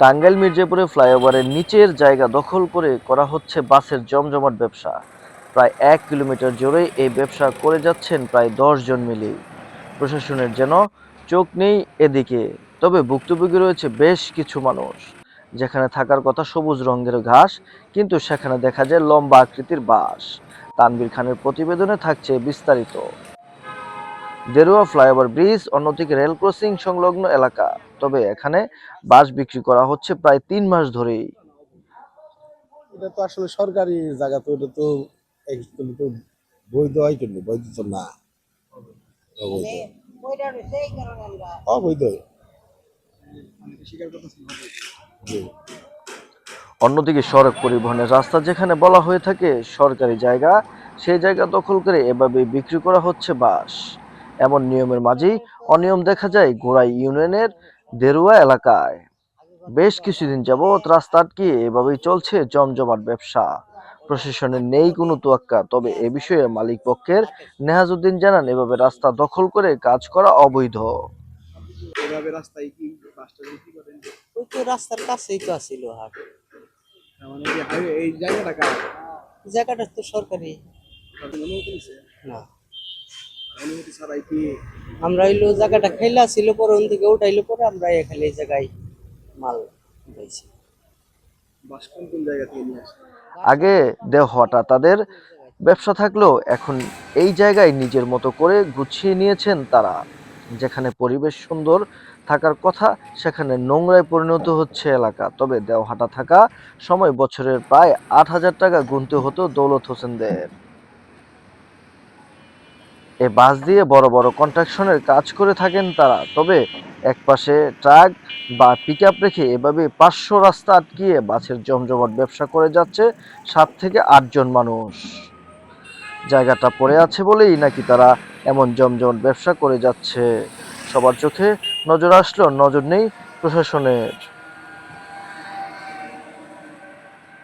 টাঙ্গাইল মির্জাপুরে ফ্লাইওভারের নিচের জায়গা দখল করে করা হচ্ছে বাসের জমজমাট ব্যবসা। প্রায় এক কিলোমিটার জুড়ে এই ব্যবসা করে যাচ্ছেন প্রায় দশ জন মিলেই প্রশাসনের যেন চোখ নেই এদিকে, তবে ভুক্তভোগী রয়েছে বেশ কিছু মানুষ। যেখানে থাকার কথা সবুজ রঙের ঘাস, কিন্তু সেখানে দেখা যায় লম্বা আকৃতির বাস তানবির খানের প্রতিবেদনে থাকছে বিস্তারিত। দেরুয়া ফ্লাইওভার ব্রিজ অন্যদিকে রেল ক্রসিং সংলগ্ন এলাকা। তবে এখানে বাস বিক্রি করা হচ্ছে প্রায় তিন মাস ধরেই। এটা তো আসলে সরকারি জায়গা তো এটা তো তো বৈধ হয় কিন্তু বৈধ তো না। অবৈধ। অন্যদিকে সড়ক পরিবহনের রাস্তা যেখানে বলা হয়ে থাকে সরকারি জায়গা সেই জায়গা দখল করে এভাবে বিক্রি করা হচ্ছে বাস। এমন নিয়মের মাঝেই অনিয়ম দেখা যায় গোড়াই ইউনিয়নের দেরুয়া এলাকায়। বেশ কিছুদিন যাবৎ রাস্তা আটকিয়ে এভাবেই চলছে জমজমাট ব্যবসা। প্রশাসনের নেই কোনো তোয়াক্কা তবে এ বিষয়ে মালিক পক্ষের নেহাজউদ্দিন জানান এভাবে রাস্তা দখল করে কাজ করা অবৈধ। এভাবে রাস্তায় কি বাসটা বিক্রি করেন? ওই তো রাস্তার কাছেই তো আসিল হাট। মানে এই জায়গাটা জায়গাটা তো সরকারি। সরকার না। অনুমতি ছাড়াই কি আমরা হইল জায়গাটা খেলা ছিল পরে ওন থেকে উঠাইলো পরে আমরা এখানে এই জায়গায় মাল উঠাইছি বাস কোন কোন জায়গা থেকে নিয়ে আসে। আগে দেওয়াটা তাদের ব্যবসা থাকলেও এখন এই জায়গায় নিজের মতো করে গুছিয়ে নিয়েছেন তারা। যেখানে পরিবেশ সুন্দর থাকার কথা সেখানে নোংরায় পরিণত হচ্ছে এলাকা। তবে দেওহাটা থাকা সময় বছরের প্রায় আট হাজার টাকা গুনতে হতো দৌলত হোসেনদের। এ বাস দিয়ে বড় বড় কন্ট্রাকশনের কাজ করে থাকেন তারা। তবে একপাশে ট্রাক বা পিক রেখে এভাবে পাঁচশো রাস্তা আটকিয়ে বাসের জমজমাট ব্যবসা করে যাচ্ছে সাত থেকে আটজন মানুষ। জায়গাটা পড়ে আছে বলেই নাকি তারা এমন জমজমাট ব্যবসা করে যাচ্ছে। সবার চোখে নজর আসলো, নজর নেই প্রশাসনের।